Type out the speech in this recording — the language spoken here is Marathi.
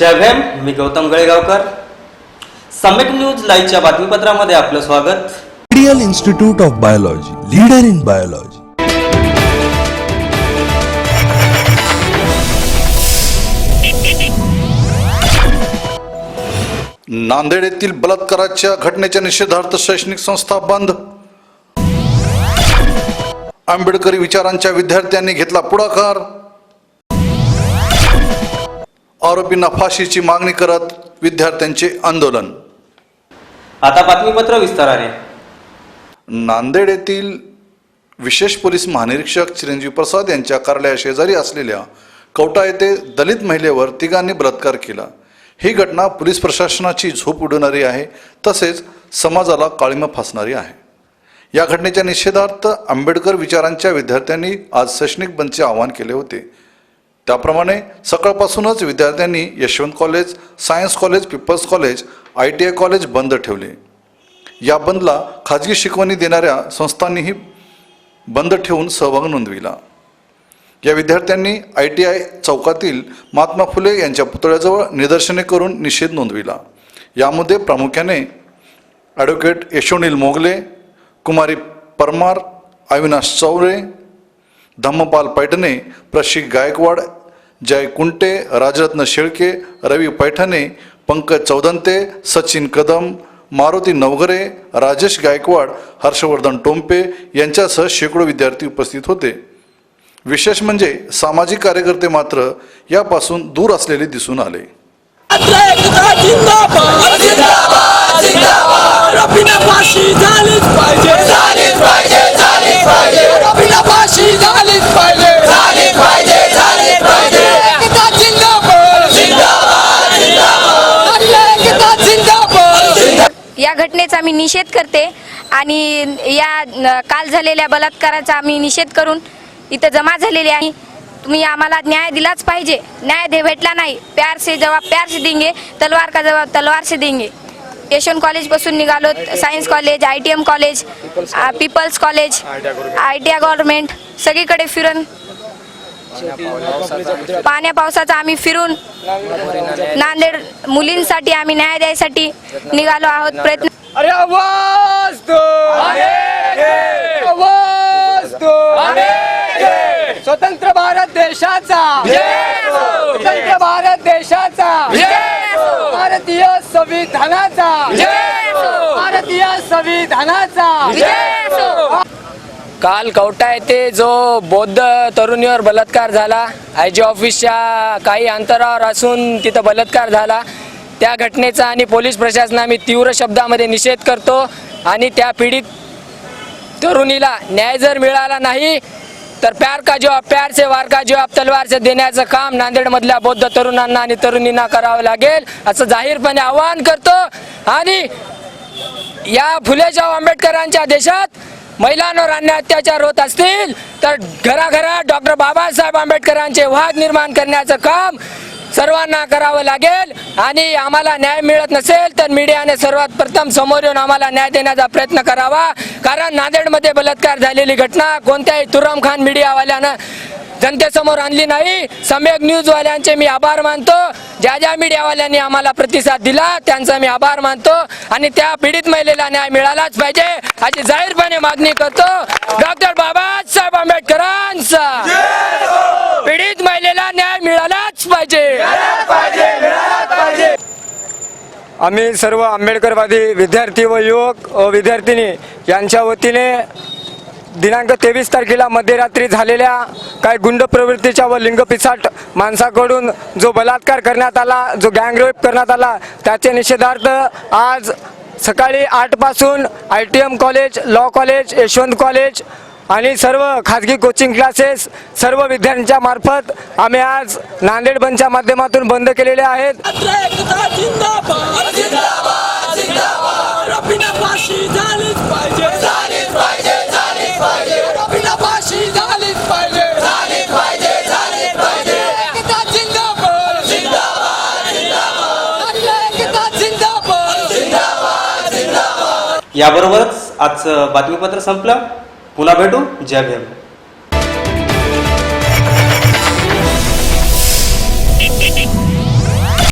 जय भीम मी गौतम गळेगावकर. सम्यक न्यूज लाईव्हच्या बातमीपत्रामध्ये आपलं स्वागत. Indian institute of biology leader in biology Nanded येथील बलात्काराच्या घटनेच्या निषेधार्थ शैक्षणिक संस्था बंद. आंबेडकरी विचारांच्या विद्यार्थ्यांनी घेतला पुढाकार. आरोपींना फाशीची मागणी करत विद्यार्थ्यांचे आंदोलन. आता बातमीपत्र विस्ताराने. नांदेड येथील विशेष पोलीस महानिरीक्षक चिरंजीव प्रसाद यांच्या कार्यालयाशेजारी असलेल्या कवटा येथे दलित महिलेवर तिघांनी बलात्कार केला. ही घटना पोलीस प्रशासनाची झोप उडवणारी आहे तसेच समाजाला काळिमा फासणारी आहे. या घटनेच्या निषेधार्थ आंबेडकर विचारांच्या विद्यार्थ्यांनी आज शैक्षणिक बंदचे आवाहन केले होते. त्याप्रमाणे सकाळपासूनच विद्यार्थ्यांनी Yashwant college science college peoples college I T I college बंद ठेवले. या बंदला खाजगी शिकवणी देणाऱ्या संस्थांनीही बंद ठेवून सहभाग नोंदविला. या विद्यार्थ्यांनी आय टी आय चौकातील महात्मा फुले यांच्या पुतळ्याजवळ निदर्शने करून निषेध नोंदविला. यामध्ये प्रामुख्याने ॲडव्होकेट यशोनील मोगले कुमारी परमार अविनाश चौरे धम्मपाल पैठणे प्रशिक गायकवाड जय कुंटे राजरत्न शेळके रवी पैठणे पंकज चौदंते सचिन कदम मारुती नवगरे राजेश गायकवाड हर्षवर्धन टोंपे यांच्यासह शेकडो विद्यार्थी उपस्थित होते. विशेष म्हणजे सामाजिक कार्यकर्ते मात्र यापासून दूर असलेले दिसून आले. आम्ही निषेध करते आणि या काल झालेल्या बलात्काराचा आम्ही निषेध करून इथं जमा झालेली आहे. तुम्ही आम्हाला न्याय दिलाच पाहिजे. न्याय दे भेटला नाही. प्यार से जवाब प्यार से देंगे. तलवार का जवाब तलवार से देंगे. यशवंत कॉलेजपासून निघालो. Science college I T M college peoples college I T I government सगळीकडे फिरून पाण्या पावसाचा आम्ही फिरून नांदेड मुलींसाठी आम्ही न्याय द्यायसाठी निघालो आहोत. प्रयत्न अरे आवाज दो। आवाज दो। स्वतंत्र भारत देशाचा। स्वतंत्र भारत देशाचा। भारतीय संविधानाचा। भारतीय संविधानाचा। काल कवटा येथे जो बौद्ध तरुणीवर बलात्कार झाला आय जी ऑफिसच्या काही अंतरावर असून तिथं बलात्कार झाला. त्या घटनेचा आणि पोलीस प्रशासना मी तीव्र शब्दामध्ये निषेध करतो आणि त्या पीडित तरुणीला न्याय जर मिळाला नाही तर प्यार का जवाब प्यार से वार का जवाब तलवार से देण्याचं काम नांदेडमधल्या बौद्ध तरुणांना आणि तरुणींना करावं लागेल असं जाहीरपणे आवाहन करतो. आणि या फुलेशाह आंबेडकरांच्या देशात महिलांवर अन्य अत्याचार होत असतील तर घराघरात डॉक्टर बाबासाहेब आंबेडकरांचे वाद निर्माण करण्याचं काम सर्वांना करावं लागेल आणि आम्हाला न्याय मिळत नसेल तर मीडियाने सर्वात प्रथम समोर येऊन आम्हाला न्याय देण्याचा प्रयत्न करावा. कारण नांदेडमध्ये बलात्कार झालेली घटना कोणत्याही तुरम खान मीडियावाल्यानं जनतेसमोर आणली नाही. सम्यक न्यूजवाल्यांचे मी आभार मानतो. ज्या ज्या मीडियावाल्यांनी आम्हाला प्रतिसाद दिला त्यांचा मी आभार मानतो. आणि त्या पीडित महिलेला न्याय मिळालाच पाहिजे अशी जाहीरपणे मागणी करतो. डॉक्टर बाबासाहेब आंबेडकरांचा पीडित महिलेला न्याय मिळालाच पाहिजे. आम्ही सर्व आंबेडकरवादी विद्यार्थी व युवक विद्यार्थिनी यांच्या वतीने दिनांक तेवीस तारखेला मध्यरात्री झालेल्या काही गुंड प्रवृत्तीच्या व लिंगपिसाट माणसाकडून जो बलात्कार करण्यात आला जो गँगरेप करण्यात आला त्याचे निषेधार्थ आज सकाळी आठपासून I T M college law college Yashwant college आणि सर्व खाजगी कोचिंग क्लासेस सर्व विद्यार्थ्यांच्या मार्फत आम्ही आज नांदेड बंदच्या माध्यमातून बंद केलेले आहेत. याबरोबरच आजचं बातमीपत्र संपलं. पुन्हा भेटू? जय भीम.